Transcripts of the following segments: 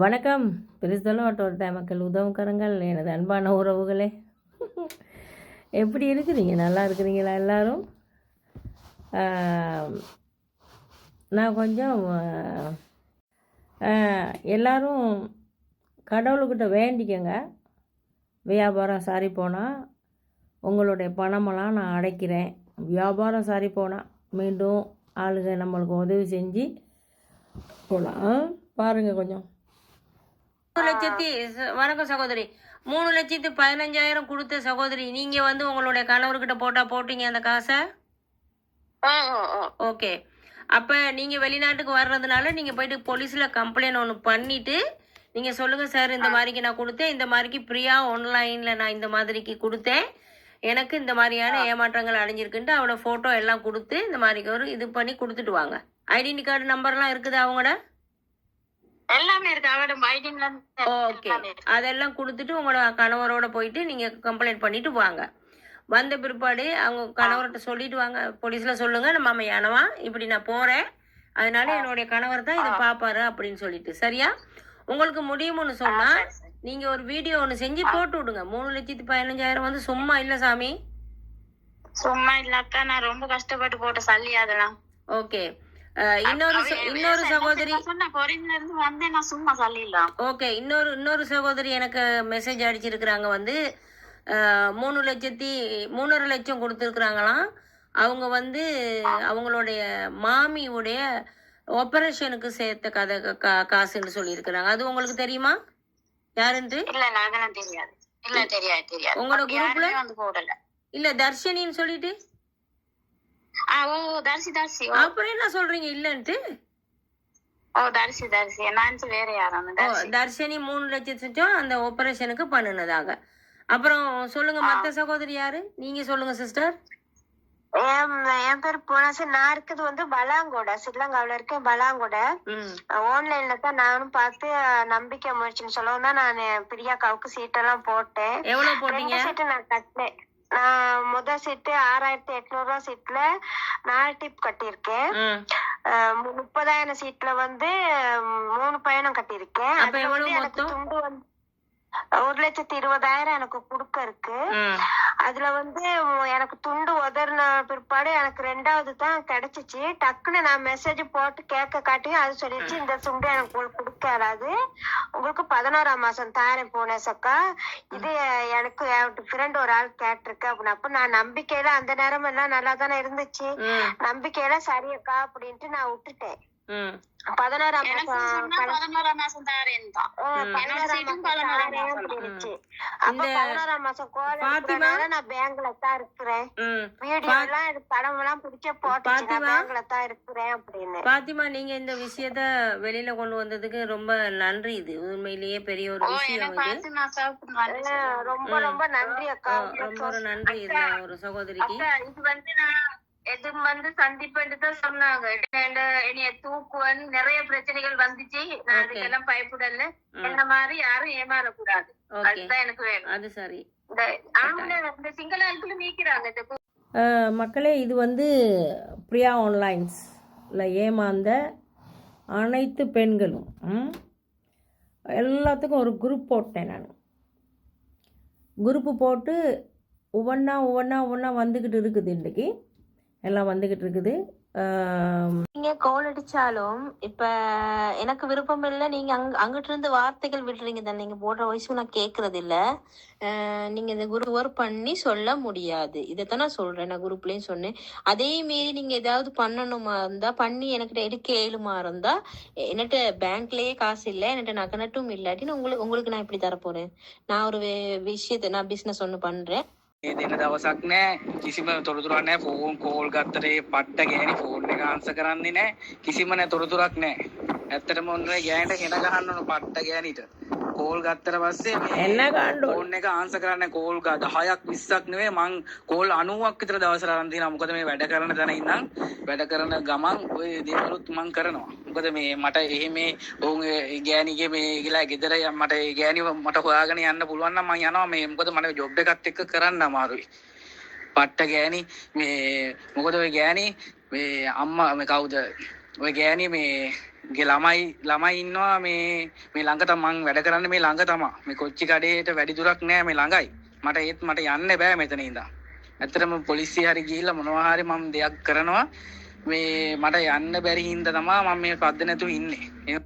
வணக்கம். பிரிஸ்தலோட்டோட மக்கள் உதவுக்கரங்கள் எனது அன்பான உறவுகளே. எப்படி இருக்கிறீங்க? நல்லா இருக்கிறீங்களா எல்லோரும்? நான் கொஞ்சம் எல்லோரும் கடவுள்கிட்ட வேண்டிக்கங்க. வியாபாரம் சாரி போனால் உங்களுடைய பணமெல்லாம் நான் அடைக்கிறேன். வியாபாரம் சாரி போனால் மீண்டும் ஆளுங்க நம்மளுக்கு உதவி செஞ்சு போகலாம் பாருங்கள் கொஞ்சம். மூணு லட்சத்தி வணக்கம் சகோதரி. மூணு லட்சத்து பதினஞ்சாயிரம் கொடுத்த சகோதரி நீங்க வந்து உங்களுடைய கணவர்கிட்ட போட்டா போட்டீங்க அந்த காசை? ஓகே. அப்ப நீங்க வெளிநாட்டுக்கு வர்றதுனால நீங்க போயிட்டு போலீஸ்ல கம்ப்ளைண்ட் ஒன்று பண்ணிட்டு நீங்க சொல்லுங்க சார் இந்த மாதிரிக்கு நான் கொடுத்தேன் இந்த மாதிரிக்கு பிரியா ஆன்லைன்ல நான் இந்த மாதிரிக்கு கொடுத்தேன். எனக்கு இந்த மாதிரியான ஏமாற்றங்கள் அடைஞ்சிருக்குன்ட்டு அவளோட போட்டோ எல்லாம் கொடுத்து இந்த மாதிரி ஒரு இது பண்ணி கொடுத்துட்டு வாங்க. ஐடென்டி கார்டு நம்பர்லாம் இருக்குதா அவங்களோட? எல்லாமே இருக்கு. அவட ஐடின்ல ஓகே அதெல்லாம் கொடுத்துட்டு உங்களோட கணவரோட போயிட்டு நீங்க கம்ப்ளைண்ட் பண்ணிட்டு வாங்க. வந்த பிற்பாடு அவங்க கணவர்கிட்ட சொல்லிட்டு வாங்க. போலீஸ்ல சொல்லுங்க. நம்ம மாமையானவா இப்படி நான் போறேன். அதனால என்னுடைய கணவர் தான் இதை பாப்பாரு அப்படின்னு சொல்லிட்டு. சரியா? உங்களுக்கு முடியும்னு சொன்னா நீங்க ஒரு வீடியோ ஒன்று செஞ்சு போட்டு விடுங்க. மூணு லட்சத்தி பதினஞ்சாயிரம் வந்து சும்மா இல்ல சாமி. சும்மா இல்லக்கா நான் ரொம்ப கஷ்டப்பட்டு போட்ட சல்லி அதெல்லாம். ஓகே இன்னொரு இன்னொரு சகோதரி ஓகே இன்னொரு இன்னொரு சகோதரி எனக்கு மெசேஜ் அடிச்சிருக்கிறாங்க வந்து மூணு லட்சத்தி மூணரை லட்சம் கொடுத்துருக்குறாங்களாம். அவங்க வந்து அவங்களுடைய மாமியுடைய ஆபரேஷனுக்கு சேர்த்த கதை காசுன்னு சொல்லியிருக்கிறாங்க. அது உங்களுக்கு தெரியுமா? யாருன்ட்டு? உங்களோட குரூப்ல இல்ல தர்ஷினின்னு சொல்லிட்டு? அப்புறம் என்ன சொல்றீங்க? இல்லன்ட்டு? தர்ஷினி மூணு லட்சத்துக்கும் அந்த ஆபரேஷனுக்கு பண்ணுனதாக. அப்புறம் சொல்லுங்க மத்த சகோதரி யாரு? நீங்க சொல்லுங்க சிஸ்டர் என் பேர் புனசு நான் இருக்கிறது வந்து பலாங்கோட. ஸ்ரீலங்காவில இருக்கேன் பலாங்கோட. ஆன்லைன்ல தான் நானும் பார்த்து நம்பிக்கை முயற்சின்னு சொல்லவும் தான் நான் பிரியாக்காவுக்கு சீட்டெல்லாம் போட்டேன். எவ்வளவு போட்டீங்க? சீட்டு நான் கட்டினேன். முதல் சீட்டு ஆறாயிரத்தி எட்நூறு ரூபா சீட்ல நாலு டிப் கட்டியிருக்கேன். முப்பதாயிரம் சீட்ல வந்து மூணு பயணம் கட்டியிருக்கேன். வந்து எனக்கு? துண்டு வந்து ஒரு லட்சத்தி இருபதாயிரம் எனக்கு கொடுக்க இருக்கு. அதுல வந்து எனக்கு துண்டு உதறின பிற்பாடு எனக்கு ரெண்டாவது தான் கிடைச்சிச்சு. டக்குன்னு நான் மெசேஜ் போட்டு கேட்க காட்டி அது சொல்லிச்சு இந்த துண்டு எனக்கு உங்களுக்கு கொடுக்க இயலாது உங்களுக்கு பதினோராம் மாசம் தாரேன் போனேசக்கா இது எனக்கு என் ஃப்ரெண்ட் ஒரு ஆள் கேட்டிருக்கு அப்படின்னு. அப்ப நான் நம்பிக்கையில அந்த நேரம் எல்லாம் நல்லா தானே இருந்துச்சு. நம்பிக்கையில சரியக்கா அப்படின்ட்டு நான் விட்டுட்டேன். ம். பதினோராம் எனக்கு மாசம் பதினோராம் மாசம் தாரேன். தான் பதினோராம் மாசம் நான் பேங்க்ல தான் இருக்கிறேன். ம். வீடியோ எல்லாம் படம் எல்லாம் பிடிச்ச? பேங்க்ல தான் இருக்கிறேன் அப்படின்னு. பாத்திமா நீங்க இந்த விஷயத்த வெளியில கொண்டு வந்ததுக்கு ரொம்ப நன்றி. இது உண்மையிலேயே பெரிய ஒரு விஷயம் இது. ரொம்ப ரொம்ப நன்றி அக்கா. ரொம்ப ஒரு நன்றி இதுல ஒரு சகோதரிக்கு. அக்கா, இது வந்து நான் எது வந்து சந்திப்புன்னு தான் சொன்னாங்க. என்ன- என்னைய தூக்குவன் நிறைய பிரச்சனைகள் வந்துச்சு. நான். அதுக்கெல்லாம் பயப்படல. என்ன மாதிரி யாரும் ஏமாறக்கூடாது. அதுதான் எனக்கு வேணும். அது சரி. இந்த சிங்கள ஆட்களும் நீக்கிறாங்க. இந்த மக்களே இது வந்து பிரியா ஆன்லைன்ஸில் ஏமாந்த அனைத்து பெண்களும் எல்லாத்துக்கும் ஒரு குரூப் போட்டேன் நான். குரூப்பு போட்டு ஒவ்வொன்றா ஒவ்வொன்றா ஒவ்வொன்றா வந்துக்கிட்டு இருக்குது இன்றைக்கி. எல்லாம் வந்துக்கிட்டு இருக்குது. நீங்க கால் அடிச்சாலும் இப்ப எனக்கு விருப்பம் இல்ல. நீங்க அங்க அங்கிட்ட இருந்து வார்த்தைகள் விடுறீங்க தானே. நீங்க போடுற வயசும் நான் கேக்குறது இல்ல. நீங்க இந்த குரூப் ஒர்க் பண்ணி சொல்ல முடியாது. இதைத்தான் நான் சொல்றேன். நான் குரூப்லயும் சொன்னேன். அதே மீறி நீங்க ஏதாவது பண்ணணுமா இருந்தா பண்ணி எனக்கிட்ட எடுக்க ஏழுமா இருந்தா என்கிட்ட பேங்க்லயே காசு இல்ல என்கிட்ட நகனட்டும் இல்லாட்டின்னு இல்லாட்டி நான் உங்களுக்கு உங்களுக்கு நான் இப்படி தரப்போறேன்? நான் ஒரு விஷயத்த விஷயத்தை நான் பிசினஸ் ஒண்ணு பண்றேன். ඒ දෙන දවසක් නෑ. කිසිම තොරතුරක් නෑ. ෆෝන් කෝල් ගත්තරේ පට්ට ගෑනි ෆෝන් එක ආන්ස කරන්නේ නෑ. කිසිම නෑ තොරතුරක් නෑ. ඇත්තටම ඔන්න ඔය ගෑනට හෙන ගහන්න ඕන පට්ට ගෑනිට කෝල් ගත්තර පස්සේ එන්න ගන්න ඕන් එක ආන්ස කරන්න කෝල් 10ක් 20ක් නෙවෙයි මං කෝල් 90ක් විතර දවසට අරන් තියෙනවා. මොකද මේ වැඩ කරන තැන ඉඳන් වැඩ කරන ගමන් ওই දේවලුත් මං කරනවා. මොකද මේ මට එහෙ මේ ඔවුන් ගෑණිගේ මේ කියලා ගෙදර මට ගෑණිව මට හොයාගෙන යන්න පුළුවන් නම් මං යනවා මේ මොකද මට ජොබ් එකත් එක්ක කරන්න අමාරුයි. පට්ට ගෑණි මේ මොකද ඔය ගෑණි මේ අම්මා මේ කවුද ඔය ගෑණි මේ ගේ ළමයි ළමයි ඉන්නවා මේ මේ ළඟ තමයි මං වැඩ කරන්නේ මේ ළඟ තමයි මේ කොච්චි කඩේට වැඩි දුරක් නෑ මේ ළඟයි මට ඒත් මට යන්න බෑ මෙතන ඉඳන් ඇත්තටම පොලිසිය හරි ගිහිල්ලා මොනවා හරි මම දෙයක් කරනවා මේ මට යන්න බැරි හින්දා තමයි මම මේ පද්ද නැතුව ඉන්නේ ඒ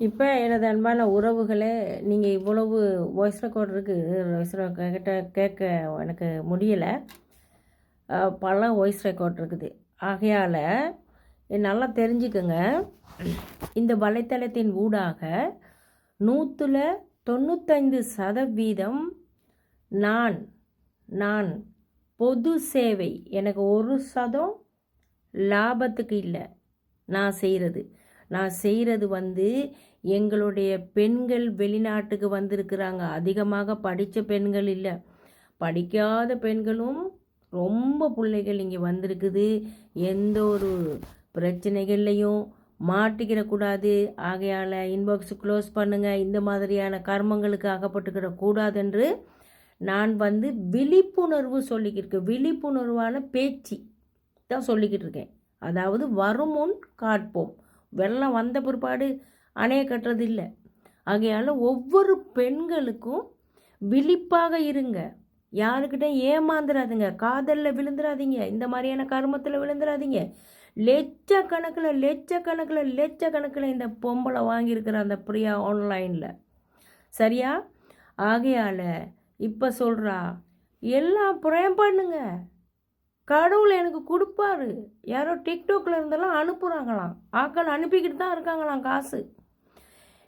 இப்போ எனது அன்பான உறவுகளே நீங்கள் இவ்வளவு வாய்ஸ் ரெக்கார்ட் இருக்குது வாய்ஸ் கிட்ட கேட்க எனக்கு முடியலை அஹ், பல வாய்ஸ் ரெக்கார்ட் இருக்குது ஆகையால் நல்லா தெரிஞ்சுக்கங்க. இந்த வலைத்தளத்தின் ஊடாக நூற்றில் தொண்ணூத்தைந்து சதவீதம் நான் நான் பொது சேவை எனக்கு ஒரு சதம் லாபத்துக்கு இல்லை. நான் செய்கிறது நான் செய்கிறது வந்து எங்களுடைய பெண்கள் வெளிநாட்டுக்கு வந்திருக்கிறாங்க. அதிகமாக படித்த பெண்கள் இல்லை. படிக்காத பெண்களும் ரொம்ப பிள்ளைகள் இங்கே வந்திருக்குது. எந்த ஒரு பிரச்சனைகள்லையும் மாட்டிக்கிடக்கூடாது. ஆகையால் இன்பாக்ஸ் க்ளோஸ் பண்ணுங்கள் இந்த மாதிரியான கர்மங்களுக்கு அகப்பட்டுக்கிடக்கூடாதென்று நான் வந்து விழிப்புணர்வு சொல்லிக்கிட்டு இருக்கேன் விழிப்புணர்வான பேச்சு தான் சொல்லிக்கிட்டு இருக்கேன். அதாவது வருமுன் காட்போம். வெள்ளம் வந்த பிற்பாடு அணைய கட்டுறது இல்லை ஆகையால் ஒவ்வொரு பெண்களுக்கும் விழிப்பாக இருங்க. யாருக்கிட்ட ஏமாந்துடாதீங்க காதலில் விழுந்துடாதீங்க இந்த மாதிரியான கர்மத்தில் விழுந்துடாதீங்க லட்சக்கணக்கில் லட்ச கணக்கில் இந்த பொம்பளை வாங்கியிருக்கிற அந்த பிரியா ஆன்லைனில் சரியா? ஆகையால் இப்போ சொல்கிறா எல்லாம் ப்ரேம் பண்ணுங்க. கடவுள் எனக்கு கொடுப்பாரு. யாரோ டிக்டாக்ல இருந்தெல்லாம் அனுப்புகிறாங்களாம் ஆக்கள் அனுப்பிக்கிட்டு தான் இருக்காங்களாம் காசு.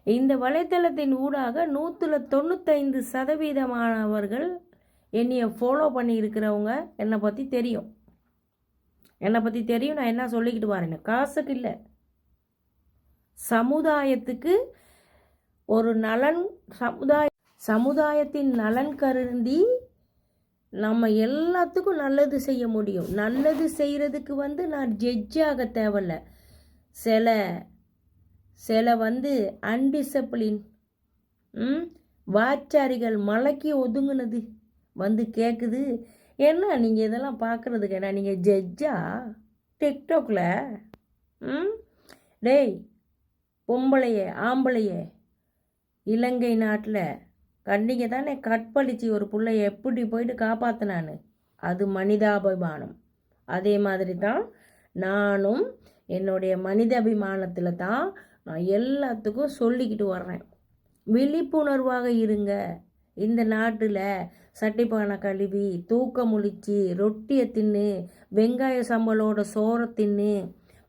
இந்த வலைத்தளத்தின் ஊடாக நூற்றில் தொண்ணூத்தைந்து சதவீதமானவர்கள் என்னையை ஃபாலோ பண்ணி இருக்கிறவங்க என்னை பற்றி தெரியும். என்னை பற்றி தெரியும் நான் என்ன சொல்லிக்கிட்டு வரேன் காசுக்கு இல்லை. சமுதாயத்துக்கு ஒரு நலன் சமுதாய சமுதாயத்தின் நலன் கருதி நம்ம எல்லாத்துக்கும் நல்லது செய்ய முடியும். நல்லது செய்கிறதுக்கு வந்து நான் ஜட்ஜாக தேவையில்ல. சில சில வந்து அன்டிசிப்ளின் ம் வாச்சாரிகள் மலைக்கு ஒதுங்கினது வந்து கேட்குது என்ன நீங்கள் இதெல்லாம் பார்க்குறதுக்கு என்ன? நீங்கள் ஜட்ஜா டிக்டாக்ல ம்? டேய் பொம்பளையே ஆம்பளையே இலங்கை நாட்டில் கண்டிங்க தானே கற்பழிச்சு ஒரு பிள்ளைய எப்படி போயிட்டு காப்பாற்றினான்னு அது மனிதாபிமானம். அதே மாதிரி தான் நானும் என்னுடைய மனிதாபிமானத்தில் தான் நான் எல்லாத்துக்கும் சொல்லிக்கிட்டு வர்றேன். விழிப்புணர்வாக இருங்க. இந்த நாட்டில் சட்டிப்பானை கழுவி தூக்கம் முழிச்சு ரொட்டியை தின்னு வெங்காய சம்பளோட சோறை தின்னு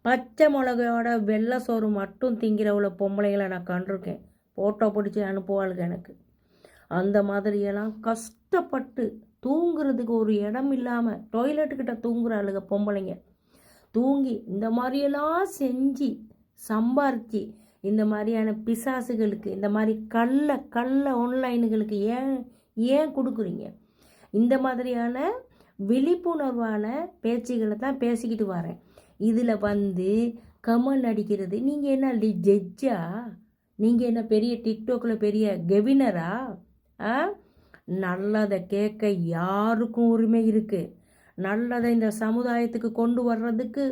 பச்சை மிளகையோட வெள்ளை சோறு மட்டும் திங்கிறவள பொம்பளைங்களை நான் கண்டிருக்கேன். ஃபோட்டோ பிடிச்சி அனுப்புவாளுங்க எனக்கு. அந்த மாதிரியெல்லாம் கஷ்டப்பட்டு தூங்குறதுக்கு ஒரு இடம் இல்லாமல் டாய்லெட்டுக்கிட்ட தூங்குறாளுங்க பொம்பளைங்க. தூங்கி இந்த மாதிரியெல்லாம் செஞ்சு சம்பாரித்து இந்த மாதிரியான பிசாசுகளுக்கு இந்த மாதிரி கள்ள கள்ள ஆன்லைனுகளுக்கு ஏன் ஏன் கொடுக்குறீங்க? இந்த மாதிரியான விழிப்புணர்வான பேச்சுகளை தான் பேசிக்கிட்டு வரேன். இதில் வந்து கமல் அடிக்கிறது நீங்கள் என்ன ஜட்ஜா? நீங்கள் என்ன பெரிய டிக்டாக்கில் பெரிய கெவினரா? ஆ? நல்லதை கேட்க யாருக்கும் உரிமை இருக்குது நல்லதை இந்த சமுதாயத்துக்கு கொண்டு வர்றதுக்கு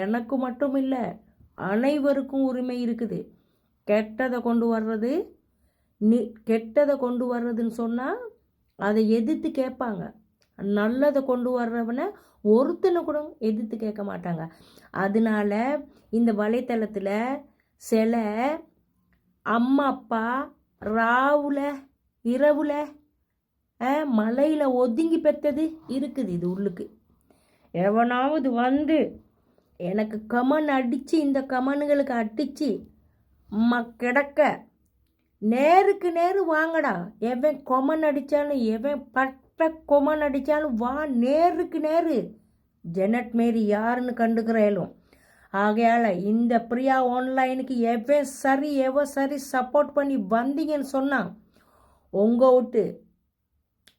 எனக்கு மட்டும் இல்லை அனைவருக்கும் உரிமை இருக்குது. கெட்டதை கொண்டு வர்றது நி கெட்டதை கொண்டு வர்றதுன்னு சொன்னால் அதை எதிர்த்து கேட்பாங்க. நல்லதை கொண்டு வர்றவனை ஒருத்தனை கூட எதிர்த்து கேட்க மாட்டாங்க. அதனால இந்த வலைத்தளத்தில் சில அம்மா அப்பா ராவுல இரவுல மலையில் ஒதுங்கி பெற்றது இருக்குது இது உள்ளுக்கு. எவனாவது வந்து எனக்கு கமன் அடித்து இந்த கமனுங்களுக்கு அடித்து ம கிடக்க. நேருக்கு நேரு வாங்கடா. எவன் கொமன் அடித்தாலும் எவன் பட்ட கொமன் அடித்தாலும் வா நேருக்கு நேரு. ஜெனட் மேரி யாருன்னு கண்டுக்கிறேலும் ஆகையால் இந்த பிரியா ஆன்லைனுக்கு எவன் சரி எவ சரி சப்போர்ட் பண்ணி வந்தீங்கன்னு சொன்னான் உங்கள் விட்டு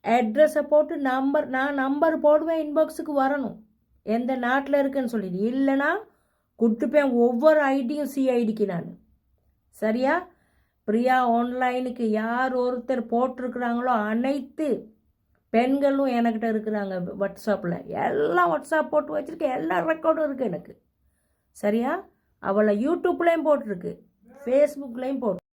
அட்ரஸை போட்டு நம்பர் நான் நம்பர் போடுவேன் இன்பாக்ஸுக்கு வரணும். எந்த நாட்டில் இருக்குன்னு சொல்லிட்டு இல்லைன்னா கொடுத்துப்பேன் ஒவ்வொரு ஐடியும் சிஐடிக்கு நான். சரியா? பிரியா ஆன்லைனுக்கு யார் ஒருத்தர் போட்டிருக்கிறாங்களோ அனைத்து பெண்களும் என்கிட்ட இருக்கிறாங்க வாட்ஸ்அப்பில் எல்லாம் வாட்ஸ்அப் போட்டு வச்சுருக்கேன். எல்லா ரெக்கார்டும் இருக்குது எனக்கு. சரியா? அவளை யூடியூப்லேயும் போட்டிருக்கு. ஃபேஸ்புக்லேயும் போட்டு